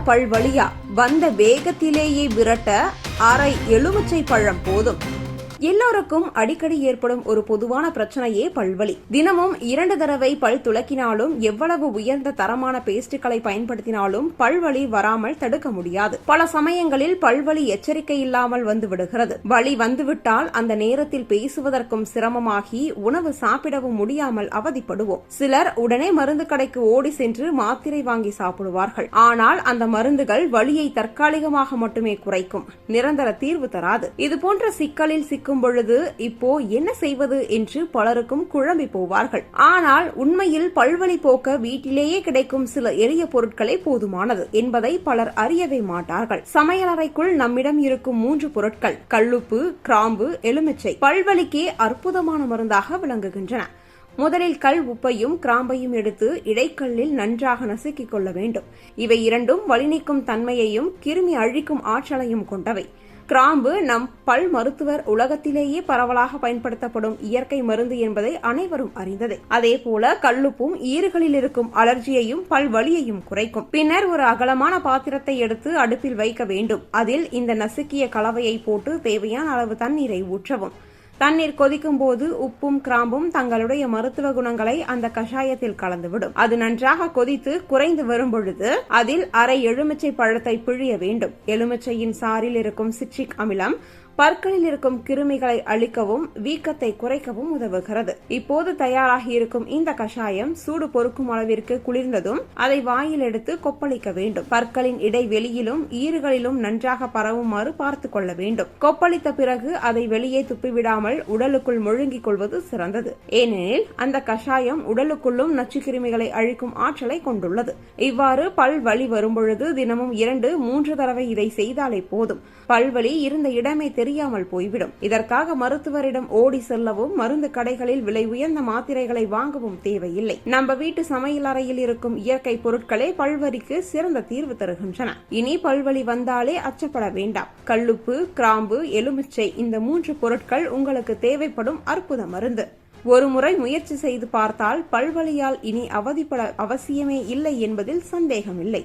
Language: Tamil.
பல் வழியா வந்த வேகத்திலேயே விரட்ட அரை எலுமிச்சை பழம் போதும். எல்லோருக்கும் அடிக்கடி ஏற்படும் ஒரு பொதுவான பிரச்சனையே பல்வலி. தினமும் இரண்டு தடவை பல் துலக்கினாலும் எவ்வளவு உயர்ந்த தரமான பேஸ்டுகளை பயன்படுத்தினாலும் பல்வலி வராமல் தடுக்க முடியாது. பல சமயங்களில் பல்வலி எச்சரிக்கை இல்லாமல் வந்து விடுகிறது. வலி வந்துவிட்டால் அந்த நேரத்தில் பேசுவதற்கும் சிரமமாகி உணவு சாப்பிடவும் முடியாமல் அவதிப்படுவோம். சிலர் உடனே மருந்து கடைக்கு ஓடி சென்று மாத்திரை வாங்கி சாப்பிடுவார்கள். ஆனால் அந்த மருந்துகள் வலியை தற்காலிகமாக மட்டுமே குறைக்கும். நிரந்தர தீர்வு தராது. இதுபோன்ற சிக்கலில் சிக்கும் பொழுது இப்போ என்ன செய்வது? என்று பலருக்கும் குழம்பி போவார்கள். ஆனால் உண்மையில் பல்வழி போக்க வீட்டிலேயே கிடைக்கும் சில எளிய பொருட்களே போதுமானது என்பதை பலர் அறியவே மாட்டார்கள். சமையலறைக்குள் நம்மிடம் இருக்கும் மூன்று பொருட்கள் கல்லுப்பு கிராம்பு எலுமிச்சை பல்வலிக்கே அற்புதமான மருந்தாக விளங்குகின்றன. முதலில் கல் உப்பையும் கிராம்பையும் எடுத்து இடைக்கல்லில் நன்றாக நசுக்கிக் கொள்ள வேண்டும். இவை இரண்டும் வலி நீக்கும் தன்மையையும் கிருமி அழிக்கும் ஆற்றலையும் கொண்டவை. கிராம்பு நம் பல் மருத்துவர் உலகத்திலேயே பரவலாக பயன்படுத்தப்படும் இயற்கை மருந்து என்பதை அனைவரும் அறிந்ததே. அதே போல கல்லுப்பும் ஈறுகளில் இருக்கும் அலர்ஜியையும் பல் வலியையும் குறைக்கும். பின்னர் ஒரு அகலமான பாத்திரத்தை எடுத்து அடுப்பில் வைக்க வேண்டும். அதில் இந்த நசுக்கிய கலவையை போட்டு தேவையான அளவு தண்ணீரை ஊற்றவும். தண்ணீர் கொதிக்கும் போது உப்பும் கிராம்பும் தங்களுடைய மருத்துவ குணங்களை அந்த கஷாயத்தில் கலந்துவிடும். அது நன்றாக கொதித்து குறைந்து வரும் பொழுது அதில் அரை எலுமிச்சை பழத்தை பிழிய வேண்டும். எலுமிச்சையின் சாறில் இருக்கும் சிட்ரிக் அமிலம் பற்களில் இருக்கும் கிருமிகளை அழிக்கவும் வீக்கத்தை குறைக்கவும் உதவுகிறது. இப்போது தயாராகி இருக்கும் இந்த கஷாயம் சூடு பொறுக்கும் அளவிற்கு குளிர்ந்ததும் அதை வாயில் எடுத்து கொப்பளிக்க வேண்டும். பற்களின் இடைவெளியிலும் ஈறுகளிலும் நன்றாக பரவுமாறு பார்த்து கொள்ள வேண்டும். கொப்பளித்த பிறகு அதை வெளியே துப்பிவிடாமல் உடலுக்குள் முழுங்கிக் கொள்வது சிறந்தது. ஏனெனில் அந்த கஷாயம் உடலுக்குள்ளும் நச்சுக்கிருமிகளை அழிக்கும் ஆற்றலை கொண்டுள்ளது. இவ்வாறு பல் வலி வரும்பொழுது தினமும் இரண்டு மூன்று தடவை இதை செய்தாலே போதும். பல்வலி இருந்த இடமே தெரியாமல் போய்விடும். இதற்காக மருத்துவரிடம் ஓடி செல்லவும் மருந்து கடைகளில் விலை உயர்ந்த மாத்திரைகளை வாங்கவும் தேவையில்லை. நம்ம வீட்டு சமையல் அறையில் இருக்கும் இயற்கை பொருட்களே பல்வரிக்கு சிறந்த தீர்வு தருகின்றன. இனி பல்வழி வந்தாலே அச்சப்பட வேண்டாம். கல்லுப்பு கிராம்பு எலுமிச்சை இந்த மூன்று பொருட்கள் உங்களுக்கு தேவைப்படும் அற்புத மருந்து. ஒருமுறை முயற்சி செய்து பார்த்தால் பல்வழியால் இனி அவதிப்பட அவசியமே இல்லை என்பதில் சந்தேகமில்லை.